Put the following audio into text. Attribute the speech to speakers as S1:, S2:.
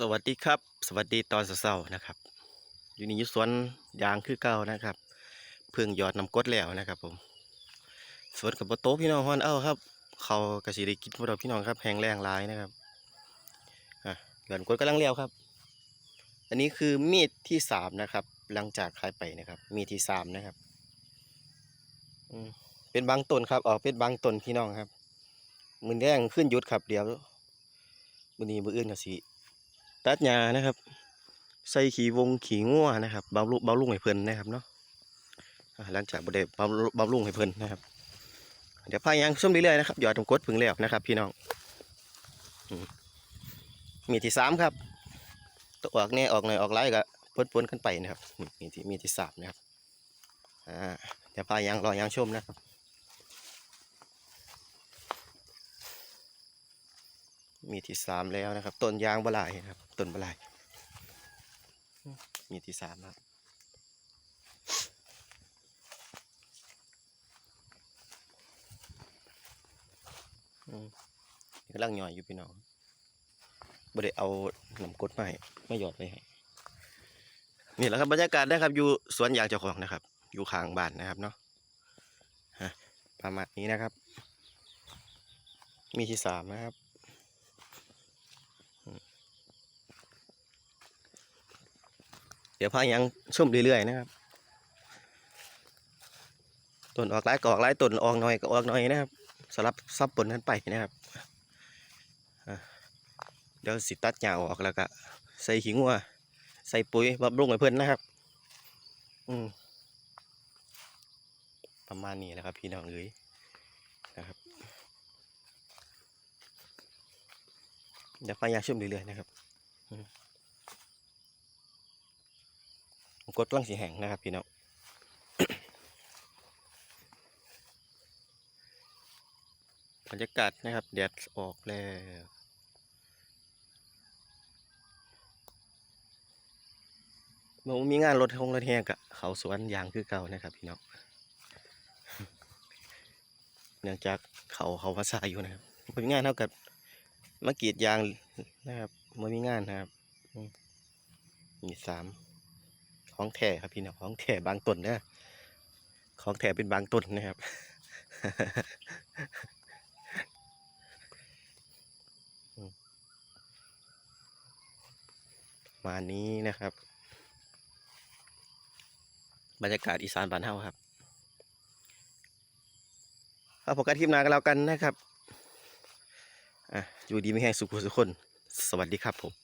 S1: สวัสดีครับ สวัสดีตอนเช้าๆนะครับ อยู่นี่ยู่สวนยางคือเก่านะครับ เพิ่งหยอดน้ำกดแล้วนะครับ ผมสวนกับโต๊ะพี่น้องฮอนเอ้าครับ เขากระสีได้กินพวกเราพี่น้องครับแห้งแรงหลายนะครับอะหยอดน้ำกดกำลังเลี้ยวครับ อันนี้คือมีดที่สามนะครับ หลังจากขายไปนะครับ มีดที่สามนะครับอเป็นบางต้นครับออกเป็นบางต้นพี่น้องครับ มือแดงขึ้นยุดครับเดี๋ยวมือนี้มืออื่นก็สิ ตัดหญ้านะครับ ใส่ขี้วงขี้งัวนะครับบำรุงบำรุงให้เพิ่นนะครับเนาะหลังจากบ่ได้บำรุงบำรุงให้เพิ่นนะครับ เดี๋ยวพายางส้มเรื่อยๆนะครับหยอดตรงกดพึ่งแล้วนะครับ พี่น้องมีที่สามครับตัวออกแน่ออกหน่อยออกไล่ก็ปนๆกันไปนะครับ มีที่มีที่สามนะครับอ่าเดี๋ยวพายางรอยางชมนะครับ มีที่สามแล้วนะครับ ต้นยางบลายนะครับ ต้นบลาย มีที่สามครับอืมกำลังหย่อยอยู่พี่น้องบ่ได้เอาน้ำกดมาให้ไม่หยอดเลยให้นี่แหละครับบรรยากาศนะครับ อยู่สวนยางเจ้าของนะครับ อยู่ข้างบ้านนะครับเนาะประมาณนี้นะครับ มีที่สามนะครับ ดี๋ยวพายังชุ่มเรื่อยๆนะครับต้นออกหลายก็ออกหลายต้นออกหน่อยก็ออกหน่อยนะครับสลับซับปนกันไปนะครับเดี๋ยวสิตัดหญ้าออกแล้วก็ใส่ขี้งัวใส่ปุ๋ยบำรุงให้เพิ่นนะครับ อืมประมาณนี้แหละครับ พี่น้องเอ้ยนะครับเดี๋ยวพายางชมเรื่อยๆนะครับ กดลังสีแห้งนะครับพี่น้องบรรยากาศนะครับแดดออกแล้วมันมีงานรถทงรถแห่กะเขาสวนยางคือเก่านะครับพี่น้องเนื่องจากเขาเขาภาษาอยู่นะครับมันมีงานเท่ากับมากรีดยางนะครับมันมีงานนะครับอืมมีสาม ของแท้ครับพี่น้องของแท้บางต้นนะของแท้เป็นบางต้นนะครับ มานี้นะครับ บรรยากาศอีสานบ้านเฮาครับเอาพบกันคลิปหน้ากันแล้วกันนะครับ อะ อยู่ดีไม่แห้งสุขสุขคน สวัสดีครับผม